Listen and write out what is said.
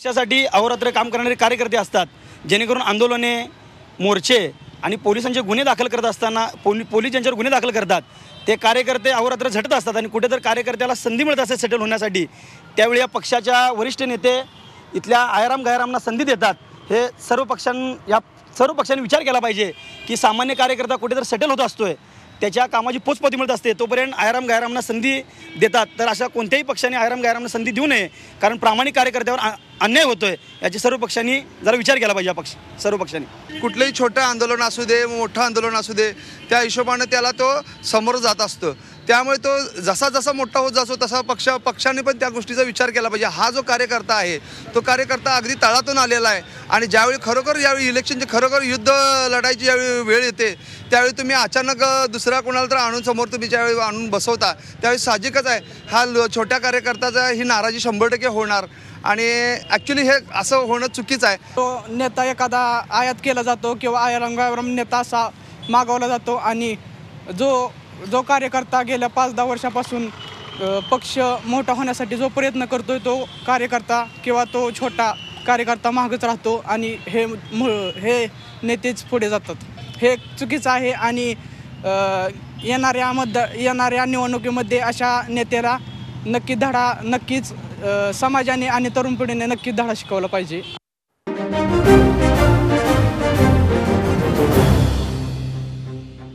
पक्षासाठी अहोरात्र काम करणारे कार्यकर्ते असतात. जेणेकरून आंदोलने मोर्चे आणि पोलिसांचे गुन्हे दाखल करत असताना पोली पोलीस ज्यांच्यावर गुन्हे दाखल करतात. ते कार्यकर्ते अहोरात्र झटत असतात आणि कुठे तर कार्यकर्त्याला संधी मिळत असते सेटल होण्यासाठी. त्यावेळी या पक्षाच्या वरिष्ठ नेते इथल्या आयराम गायरामना संधी देतात. हे सर्व पक्षां या सर्व पक्षांनी विचार केला पाहिजे की सामान्य कार्यकर्ता कुठे तर सेटल होत असतोय. त्याच्या कामाची पोचपाती मिळत असते तोपर्यंत आयराम गायरामना संधी देतात. तर अशा कोणत्याही पक्षाने आयराम गायरामना संधी देऊ नये कारण प्रामाणिक कार्यकर्त्यावर अन्याय होतोय याची सर्व पक्षांनी जरा विचार केला पाहिजे या पक्ष सर्व पक्षांनी. कुठलंही छोटं आंदोलन असू दे मोठं आंदोलन असू दे त्या हिशोबानं त्याला तो समोर जात असतो. त्यामुळे तो जसा जसा मोठा होत जातो तसा पक्ष पक्षाने पण त्या गोष्टीचा विचार केला पाहिजे. हा जो कार्यकर्ता आहे तो कार्यकर्ता अगदी तळातून आलेला आहे. आणि ज्यावेळी खरोखर यावेळी इलेक्शनचे खरोखर युद्ध लढायची ज्यावेळी वेळ येते त्यावेळी तुम्ही अचानक दुसऱ्या कोणाला तर आणून समोर तुम्ही ज्यावेळी आणून बसवता त्यावेळी साहजिकच आहे. हा ल- छोट्या कार्यकर्त्याचा ही नाराजी शंभर टक्के होणार. आणि ॲक्च्युली हे असं होणं चुकीचं आहे. तो नेता एखादा आयात केला जातो किंवा आया रंगावरम नेता असा मागवला जातो आणि जो जो कार्यकर्ता गेल्या पाच दहा वर्षापासून पक्ष मोठा होण्यासाठी जो प्रयत्न करतोय तो कार्यकर्ता किंवा तो छोटा कार्यकर्ता मागच राहतो आणि हे मु- हे नेतेच पुढे जातात. हे चुकीचं आहे आणि येणाऱ्या मतदार येणाऱ्या निवडणुकीमध्ये अशा नेत्याला नक्की धडा नक्कीच समाजाने आणि तरुण पिढीने नक्कीच धडा शिकवला पाहिजे.